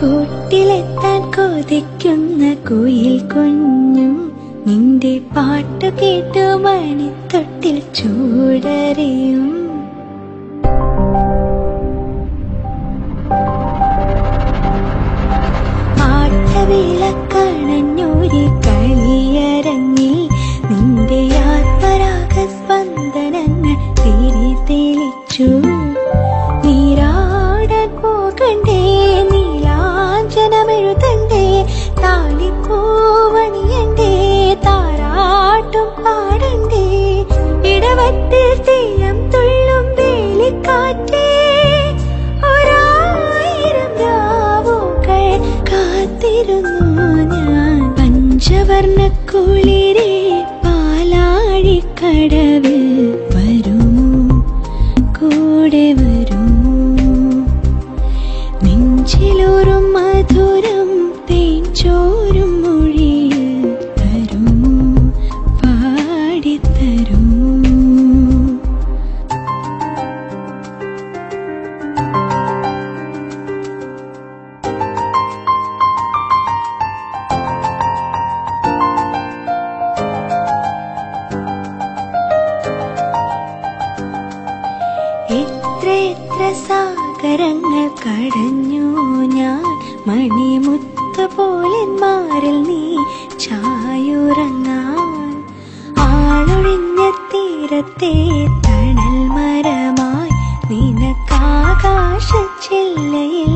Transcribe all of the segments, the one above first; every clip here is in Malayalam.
കൂട്ടിലെത്താൻ കൊതിക്കുന്ന കുയിൽ കുഞ്ഞും നിന്റെ പാട്ട് കേട്ടു മണിത്തൊട്ടിൽ ചൂടറിയും. ആട്ടവിളക്കണഞ്ഞൊരു കളിയരങ്ങിൽ നിന്റെ ആത്മരാഗ സ്പന്ദനങ്ങൾ തിരി തെളിച്ചു പഞ്ചവർണ സാഗരങ്ങൾ കടഞ്ഞു ഞാൻ മണിമുത്ത് പോലെന്മാരിൽ നീ ചായുറങ്ങാൻ. ആളൊഴിഞ്ഞ തീരത്തെ തണൽ മരമായി നിനക്കാകാശ ചില്ലയിൽ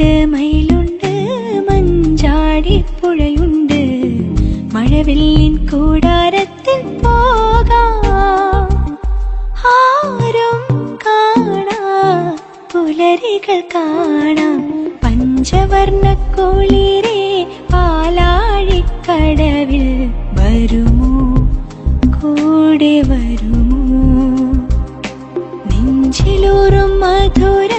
മയിലുണ്ട് മഞ്ചാടി പുഴയുണ്ട്. മഴവില്ലിൻ കൂടാരത്തിൽ പോകാം. ആരും കാണാ പുലരികൾ കാണാം. പഞ്ചവർണ കോളിരെ പാലാഴിക്കടവിൽ വരുമോ? കൂടെ വരുമോ? നെഞ്ചിലൂറും മധുര